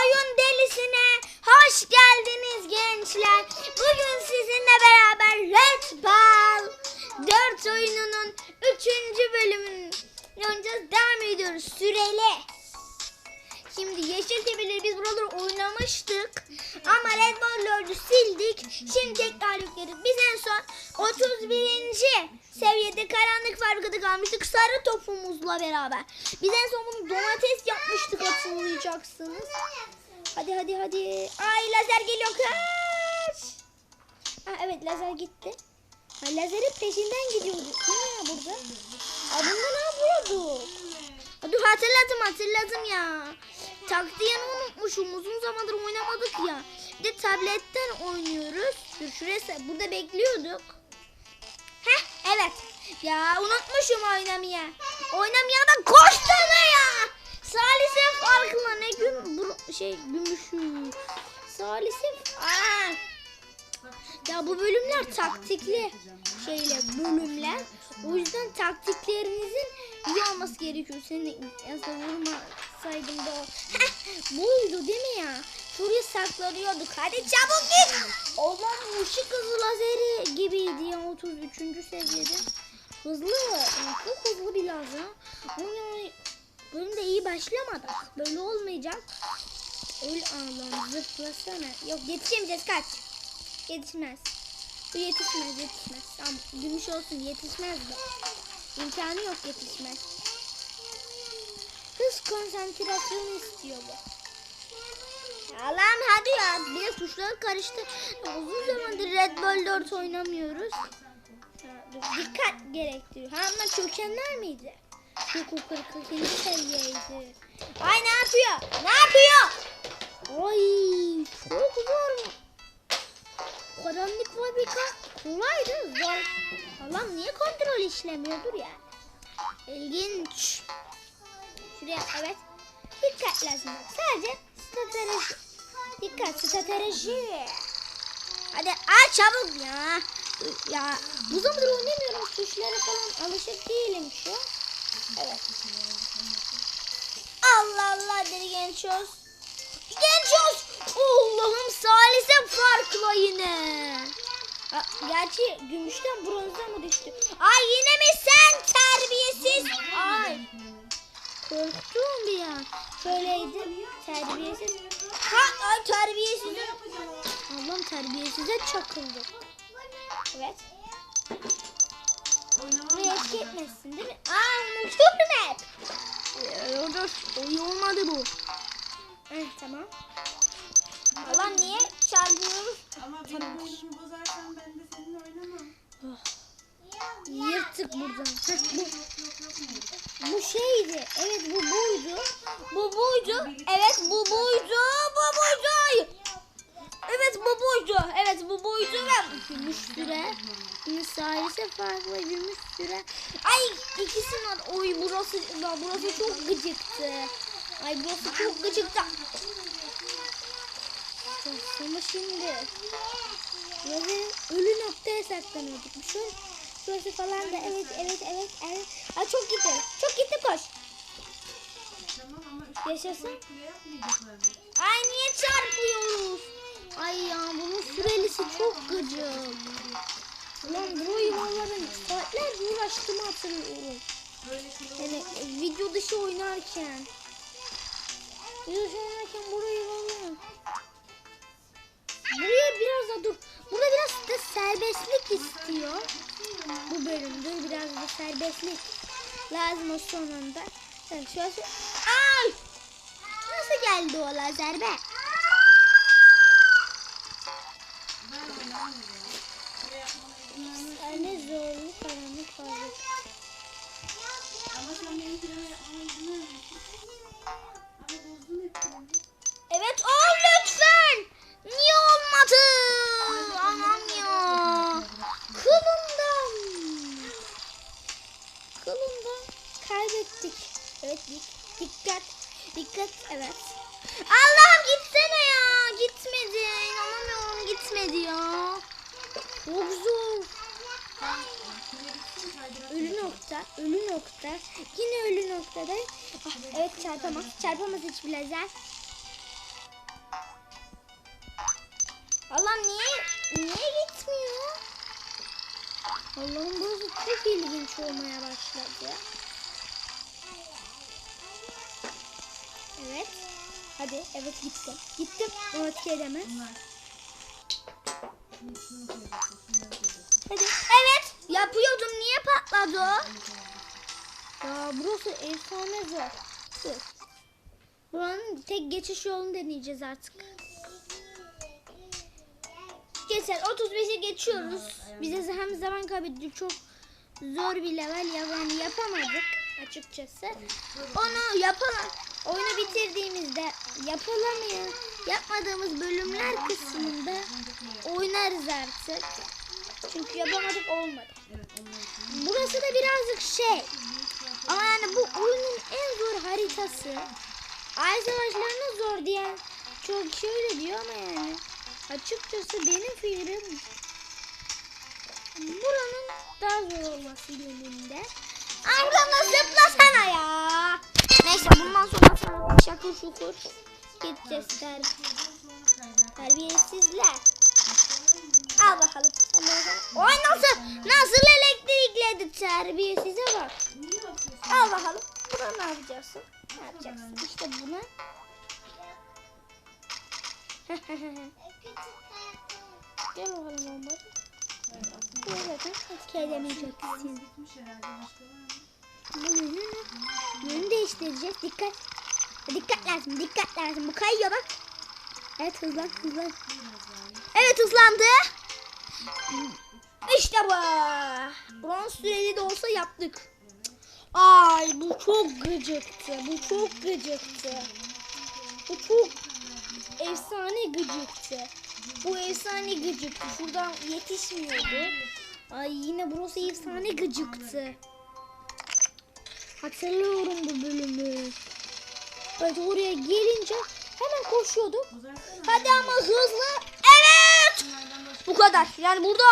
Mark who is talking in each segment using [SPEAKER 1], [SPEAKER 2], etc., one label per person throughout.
[SPEAKER 1] Oyun delisine hoş geldiniz gençler. Bugün sizinle beraber Red Ball 4 oyununun 3. bölümünü oynayacağız. Devam ediyoruz süreli. Şimdi Yeşiltepe'leri biz buraları oynamıştık. Ama Red Bull 4'ü sildik. Şimdi tekrar yükleriz. Biz en son 31. seviyede karanlık fabrikada kalmıştık. Sarı topumuzla beraber. Biz en son bunu domates yapmıştık hatırlayacaksınız. Hadi hadi hadi. Ay lazer geliyor kaç. Ha, evet lazer gitti. Ha, lazerin peşinden gidiyorduk. Ne ya burada? Aa, bunda ne yapıyorduk? Ha, Dur hatırladım hatırladım ya. Taktiğini unutmuşum. Uzun zamandır oynamadık ya. Bir de tabletten oynuyoruz. Dur şurası. Burada bekliyorduk. Ya unutmuşum oynamaya. Oynamaya da koşsana ya. Salise farkla ne gün bu şey gümüşü. Salise Aa. Ya bu bölümler taktikli şeyle bölümler. O yüzden taktiklerinizin iyi olması gerekiyor. Seni yazda vurmasaydım da o. Buydu değil mi ya? Şuraya saklanıyorduk. Hadi çabuk git. Oğlum ışık hızı lazeri gibiydi ya 33. seviyede. Hızlı. Çok hızlı bir lazer. Onu bölümde iyi başlamadık. Böyle olmayacak. Öl Allah'ım zıplasana. Yok yetişemeyeceğiz kaç. Yetişmez. Bu yetişmez yetişmez. Tamam gümüş olsun yetişmez bu. İmkanı yok yetişmez. Hız konsantrasyonu istiyor bu. Allah'ım hadi ya. Bir de karıştı. Uzun zamandır Red Bull 4 oynamıyoruz. Dikkat gerektiriyor. Ha ama çökenler miydi? Yok o 42. seviyeydi. Ay ne yapıyor? Ne yapıyor? Ay çok zor. Karanlık fabrika kolaydı zor. Allah'ım niye kontrol işlemiyordur ya? İlginç. Şuraya evet. Dikkat lazım. Sadece strateji. Dikkat strateji. Hadi aç çabuk ya. Ya bu zamandır oynamıyorum. Tuşlara falan alışık değilim şu. Evet. Allah Allah dedi gençoz. Gençoz. Allah'ım salise farkla yine. Ha, gerçi gümüşten bronza mı düştü? Ay yine mi sen terbiyesiz? Ay. Korktum bir an. Şöyleydi. Terbiyesiz. Ha ay terbiyesiz. Allah'ım terbiyesize çakıldı. Evet. Buraya etki etmesin değil mi? Aa unutuyorum hep. Ee, dur. İyi olmadı bu. Heh, tamam. Allah niye çarpıyoruz?
[SPEAKER 2] Ama benim oyunumu bozarsan ben de seninle oynamam.
[SPEAKER 1] Yırttık buradan. Heh, bu,
[SPEAKER 2] Yok yok mu?
[SPEAKER 1] bu şeydi. Evet bu buydu. Bu buydu. Evet bu buydu. Bu buydu. Hayır. Evet bu buydu. Evet bu buydu ve gümüş süre. Yine salise farklı gümüş süre. Var. Oy burası burası çok gıcıktı. Ay burası çok gıcıktı. Ama şimdi böyle ölü noktaya saklanıyorduk. Şu şurası falan da evet evet evet evet. Ay çok gitti. Çok gitti koş. Yaşasın. Ay niye çarpıyoruz? Ay ya bunun sürelisi çok gıcık. Ulan bu hayvanların saatlerce uğraştığımı hatırlıyorum. Yani video dışı oynarken. Video dışı oynarken burayı vallahi. Buraya biraz da dur. Burada biraz da serbestlik istiyor. Bu bölümde biraz da serbestlik lazım o sonunda. Evet, şurası. Ay! Nasıl geldi o lazer be?
[SPEAKER 2] Ama sen benim kule yapmama
[SPEAKER 1] noktada. Ah, evet çarpamaz. Çarpamaz hiçbir lazer. Allah'ım niye niye gitmiyor? Allah'ım burası çok ilginç olmaya başladı. Evet. Hadi evet gittim. Gittim. Evet
[SPEAKER 2] koyacaksın.
[SPEAKER 1] Hadi. Evet. Yapıyordum. Niye patladı? Ya burası efsane zor. Dur. Buranın tek geçiş yolunu deneyeceğiz artık. Geçer. 35'e geçiyoruz. Bize hem zaman kaybetti. Çok zor bir level yani yapamadık açıkçası. Onu yapalım. Oyunu bitirdiğimizde yapılamayan yapmadığımız bölümler kısmında oynarız artık. Çünkü yapamadık olmadı. Burası da birazcık şey. Ama yani bu oyunun en zor haritası. Ay savaşlarına zor diyen çok kişi öyle diyor ama yani. Açıkçası benim fikrim buranın daha zor olması yönünde. Buradan zıplasana ya. Neyse bundan sonra sana şakır şukur gideceğiz ter terbiyesizler. Al bakalım. Oy nasıl nasıl elektrikledi terbiyesize bak. Al bakalım. Buna ne yapacaksın? Ne yapacaksın? İşte buna. Gel bakalım olmadı.
[SPEAKER 2] Evet, aslında
[SPEAKER 1] Bu zaten etki edemeyeceksin.
[SPEAKER 2] bitmiş herhalde. Başka var mı?
[SPEAKER 1] Bu yönünü, yönünü değiştireceğiz. Dikkat. Dikkat lazım. Dikkat lazım. Bu kayıyor bak. Evet hızlan hızlan. Evet hızlandı. İşte bu. Bronz süreli de olsa yaptık. Ay bu çok gıcıktı. Bu çok gıcıktı. Bu çok efsane gıcıktı. Bu efsane gıcıktı. Şuradan yetişmiyordu. Ay yine burası efsane gıcıktı. Hatırlıyorum bu bölümü. Evet oraya gelince hemen koşuyorduk. Hadi ama hızlı. Evet. Bu kadar. Yani burada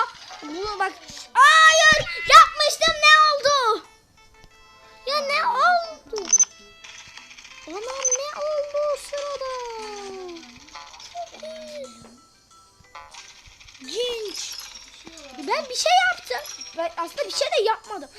[SPEAKER 1] bunu bak. Hayır yapmıştım ne oldu? Ya ne oldu? Aman ne oldu o sırada? Cinç. Ben bir şey yaptım. Ben aslında bir şey de yapmadım.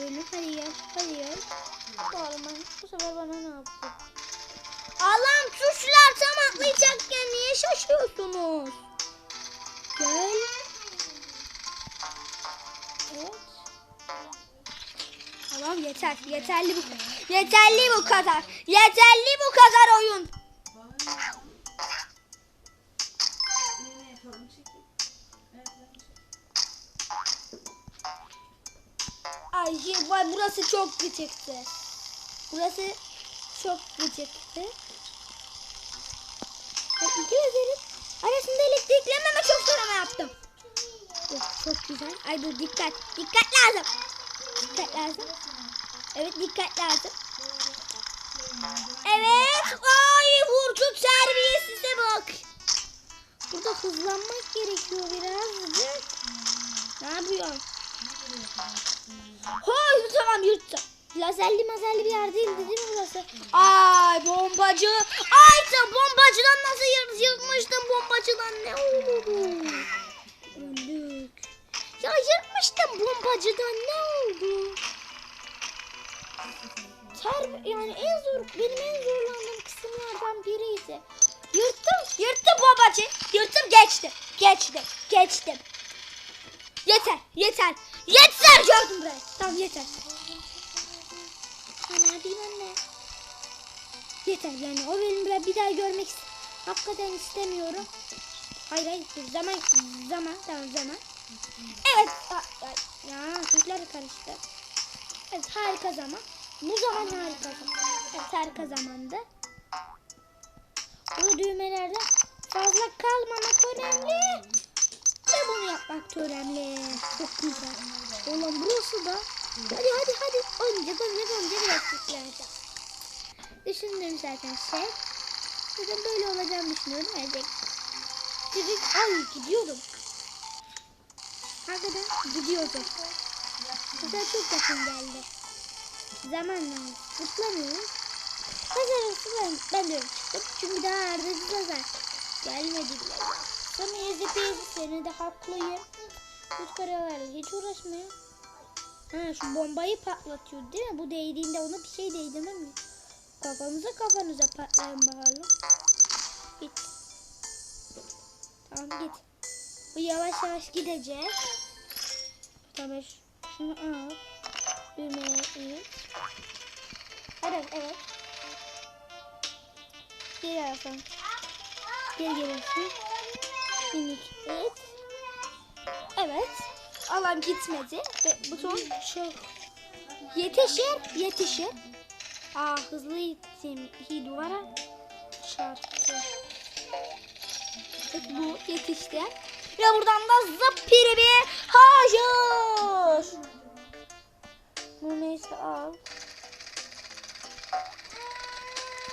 [SPEAKER 1] Bölüm. Hadi ya, hadi ya. Bağırma. Bu sefer bana ne yaptı? Allah'ım tuşlar tam atlayacakken niye şaşıyorsunuz? Gel. Evet. Tamam yeter. Yeterli bu. Yeterli bu kadar. Yeterli bu kadar oyun. Ay şey, vay, burası çok gıcıktı. Burası çok gıcıktı. İki lazerin arasında elektriklenmeme çok sonra yaptım. Oh, çok güzel. Ay dur dikkat. Dikkat lazım. Dikkat lazım. Evet dikkat lazım. Evet. Ay vurdu terbiyesize bak. Burada hızlanmak gerekiyor birazcık. Ne yapıyorsun? Hayır tamam yırttım. Lazerli mazerli bir yer değildi değil mi burası? Ay bombacı. Ay sen bombacıdan nasıl yırt, yırtmıştın bombacıdan ne oldu? Öldük. Ya yırtmıştım bombacıdan ne oldu? Ter, yani en zor benim en zorlandığım kısımlardan biriydi. Yırttım, yırttım bombacı. Yırttım geçtim, geçtim, geçtim. Yeter, yeter. Yeter gördüm burayı. Tamam yeter. Ne yapayım anne? Yeter yani o bölümü bir daha görmek hakikaten istemiyorum. Hayır hayır zaman zaman tamam zaman. Evet. Ya çocuklar karıştı. Evet harika zaman. Bu zaman harika zaman. Evet harika zamandı. Bu düğmelerde fazla kalmamak önemli. Ve bunu yapmak önemli. Ulan burası da. Hadi hadi hadi. Oynayacak oynayacak oynayacak. Biraz yükleneceğim. düşündüğüm zaten şey. Zaten böyle olacağını düşünüyorum. Evet. Direkt ay gidiyorum. Hakikaten gidiyordum. Güzel çok yakın geldi. Zamanla zıplamıyorum. Kazarası ben, ben de çıktım. Çünkü daha Arda Zaza gelmedi bile. Sonra ezip ezip seni de haklıyım. Bu karalarla hiç uğraşmıyor. Ha şu bombayı patlatıyor değil mi? Bu değdiğinde ona bir şey değdirmem mi? Kafanıza kafanıza patlayın bakalım. Git. Tamam git. Bu yavaş yavaş gidecek. Tamam şunu al. Düğmeye it. Evet evet. Geri alsam. Geri gelirsin. Minik it. Evet. Alan gitmedi. Ve buton çok yetişir yetişir. Aa hızlı gittim. İyi duvara çarptı. Evet, bu yetişti. Ve buradan da zıpiri bir hayır. Bu neyse al.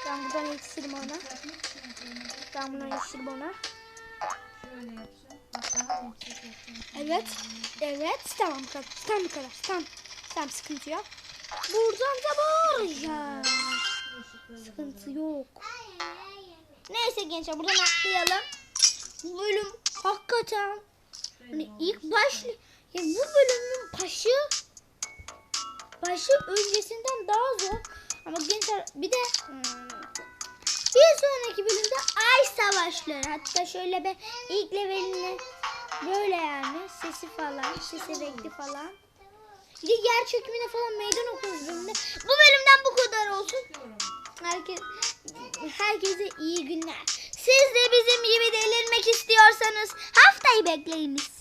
[SPEAKER 1] Ben buradan yetişirim ona. Ben buradan yetişirim ona.
[SPEAKER 2] Şöyle yapacağım. Bak daha yapacağım.
[SPEAKER 1] Evet. Evet. Tamam kadar. Tamam bu kadar. Tamam. Tamam sıkıntı yok. Buradan da bağıracağım. Sıkıntı yok. Neyse gençler buradan atlayalım. Bu bölüm hakikaten hani ilk baş ya bu bölümün başı başı öncesinden daha zor. Ama gençler bir de hmm, bir sonraki bölümde ay savaşları. Hatta şöyle bir ilk leveline böyle yani sesi falan, sesi renkli falan. Bir de yer çekimine falan meydan okuyoruz bölümde. Bu bölümden bu kadar olsun. Herkes, herkese iyi günler. Siz de bizim gibi delirmek istiyorsanız haftayı bekleyiniz.